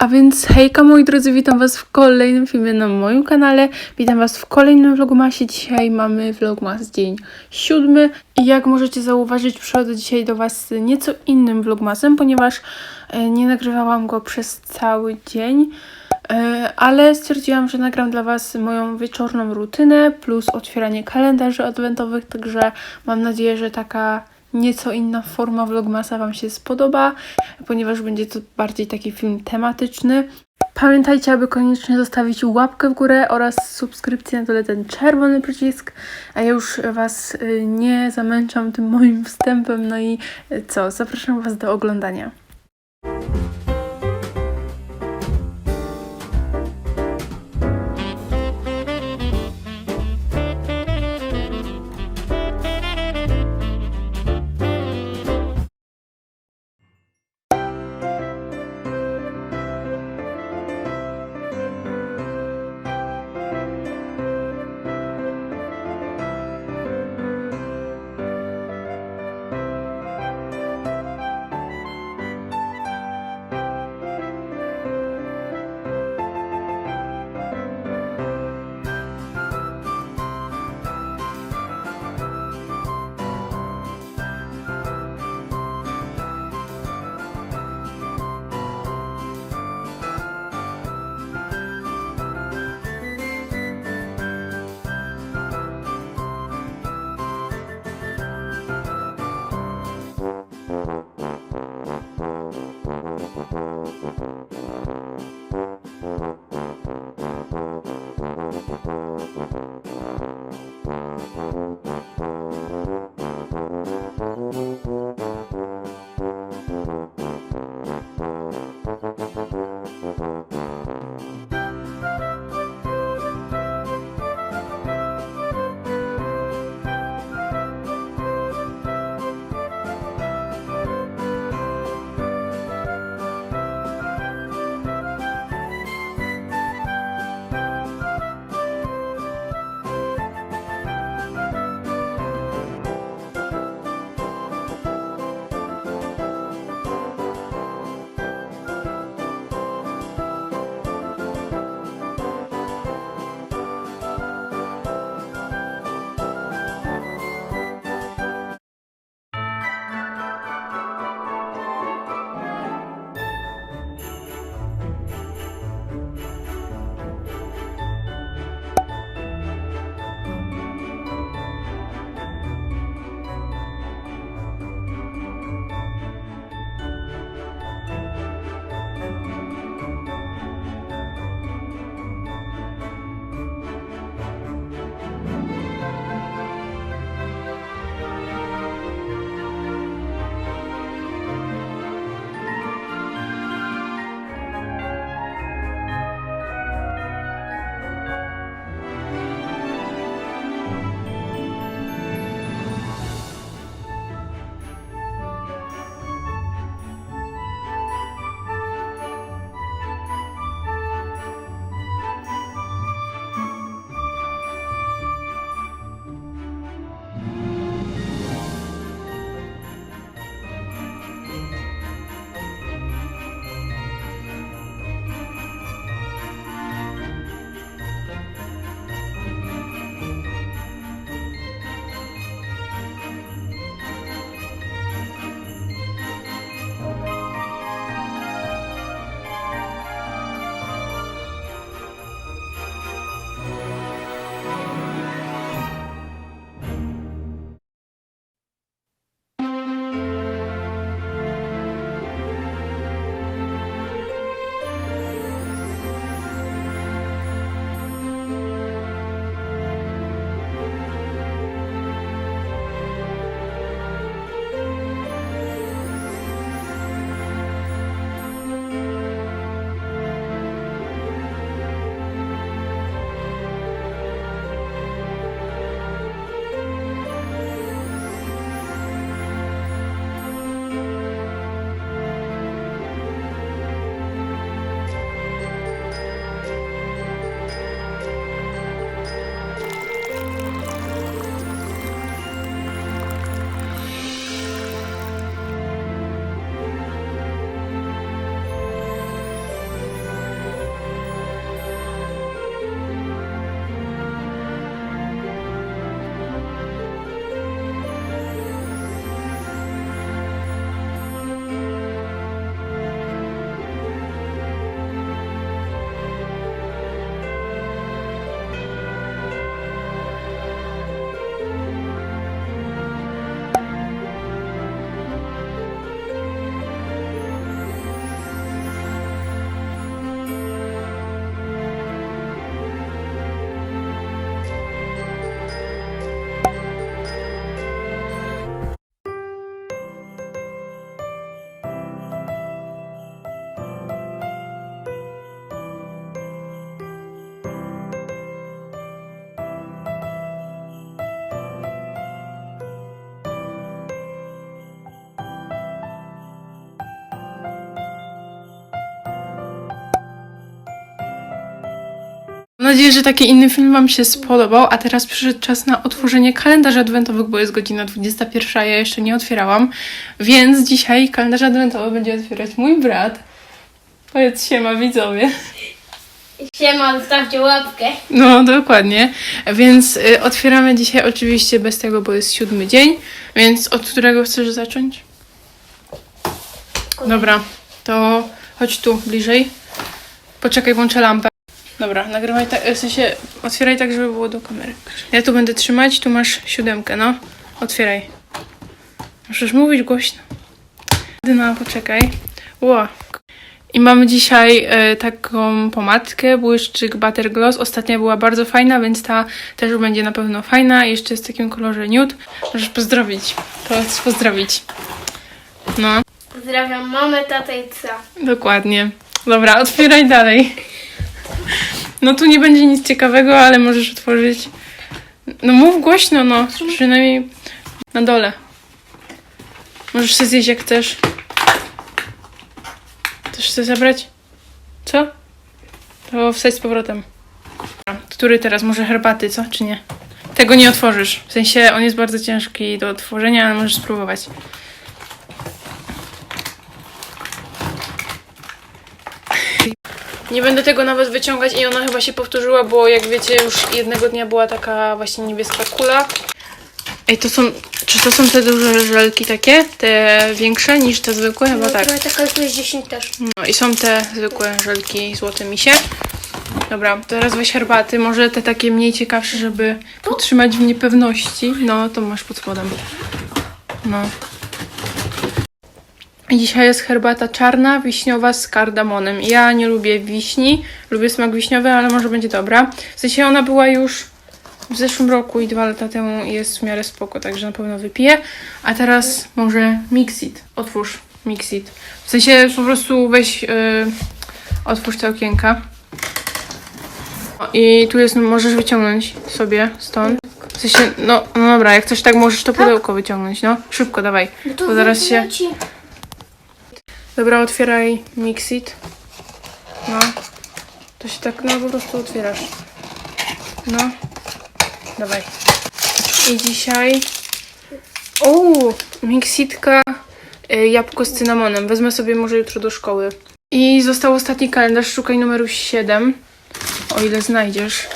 A więc hejka moi drodzy, witam was w kolejnym filmie na moim kanale. Witam was w kolejnym vlogmasie. Dzisiaj mamy vlogmas dzień siódmy i jak możecie zauważyć przychodzę dzisiaj do was z nieco innym vlogmasem, ponieważ e, nie nagrywałam go przez cały dzień. E, Ale stwierdziłam, że nagram dla Was moją wieczorną rutynę plus otwieranie kalendarzy adwentowych, także mam nadzieję, że taka nieco inna forma vlogmasa Wam się spodoba, ponieważ będzie to bardziej taki film tematyczny. Pamiętajcie, aby koniecznie zostawić łapkę w górę oraz subskrypcję na dole ten czerwony przycisk. A ja już Was y, nie zamęczam tym moim wstępem. No i y, co? Zapraszam Was do oglądania. Nadzieję, że taki inny film Wam się spodobał, a teraz przyszedł czas na otworzenie kalendarzy adwentowych, bo jest godzina 21, ja jeszcze nie otwierałam, więc dzisiaj kalendarz adwentowy będzie otwierać mój brat. Powiedz siema widzowie. Siema, zostawcie łapkę. No, dokładnie. Więc y, otwieramy dzisiaj oczywiście bez tego, bo jest siódmy dzień, więc od którego chcesz zacząć? Dobra, to chodź tu bliżej. Poczekaj, włączę lampę. Dobra, nagrywaj tak, w sensie otwieraj tak, żeby było do kamery. Ja tu będę trzymać, tu masz siódemkę, no. Otwieraj. Możesz mówić głośno. Dyna, poczekaj. Ło. I mamy dzisiaj e, taką pomadkę, błyszczyk Butter Gloss. Ostatnia była bardzo fajna, więc ta też będzie na pewno fajna. Jeszcze jest w takim kolorze nude. Możesz pozdrowić. Powiedz pozdrowić. No. Pozdrawiam mamę, tatę i psa. Dokładnie. Dobra, otwieraj dalej. No tu nie będzie nic ciekawego, ale możesz otworzyć. No mów głośno, no. Przynajmniej na dole. Możesz sobie zjeść jak chcesz. Chcesz chcesz zabrać? Co? To wsadź z powrotem. Dobra, Który teraz? Może herbaty, co? Czy nie? Tego nie otworzysz. W sensie on jest bardzo ciężki do otworzenia, ale możesz spróbować. Nie będę tego nawet wyciągać i ona chyba się powtórzyła, bo jak wiecie, już jednego dnia była taka właśnie niebieska kula. Ej, to są. Czy to są te duże żelki takie? Te większe niż te zwykłe? Chyba No, tak. trochę taka tu jest 10 też. No i są te zwykłe żelki złote misie. Dobra, teraz weź herbaty, może te takie mniej ciekawsze, żeby utrzymać w niepewności. No, to masz pod spodem. No. Dzisiaj jest herbata czarna, wiśniowa z kardamonem. Ja nie lubię wiśni, lubię smak wiśniowy, ale może będzie dobra. W sensie ona była już w zeszłym roku i dwa lata temu i jest w miarę spoko, także na pewno wypiję. A teraz może Mixit. Otwórz Mixit. W sensie po prostu weź, yy, otwórz te okienka. O, I tu jest, możesz wyciągnąć sobie stąd. W sensie, no, no dobra, jak coś tak możesz to pudełko wyciągnąć, no. Szybko, dawaj. No Bo zaraz się... Dobra, otwieraj Mixit. No. To się tak, no po prostu otwierasz. No. Dawaj. I dzisiaj... O, Mixitka y, jabłko z cynamonem. Wezmę sobie może jutro do szkoły. I został ostatni kalendarz, szukaj numeru 7. O ile znajdziesz.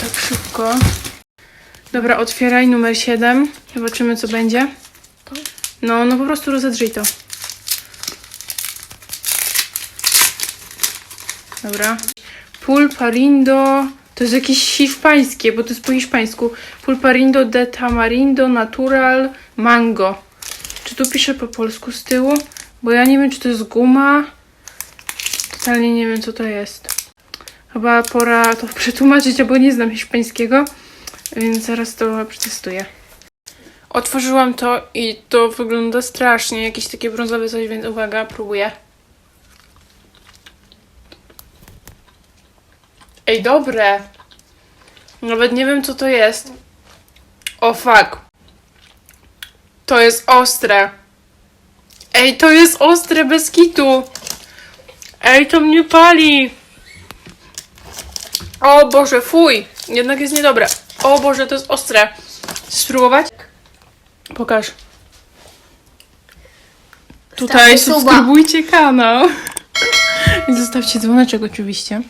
Tak szybko. Dobra, otwieraj numer 7. Zobaczymy co będzie. No, no po prostu rozedrzyj to. Dobra. Pulparindo. To jest jakieś hiszpańskie, bo to jest po hiszpańsku. Pulparindo de tamarindo natural mango. Czy tu pisze po polsku z tyłu? Bo ja nie wiem, czy to jest guma. Totalnie nie wiem, co to jest. Chyba pora to przetłumaczyć, bo nie znam hiszpańskiego. Więc zaraz to przetestuję. Otworzyłam to i to wygląda strasznie. Jakieś takie brązowe coś, więc uwaga, próbuję. Ej, dobre. Nawet nie wiem, co to jest. O, fuck. To jest ostre. Ej, to jest ostre bez kitu. Ej, to mnie pali. O Boże, fuj. Jednak jest niedobre. O Boże, to jest ostre. Spróbować? Pokaż. Tutaj Stawcie suba. subskrybujcie kanał. I zostawcie dzwoneczek oczywiście.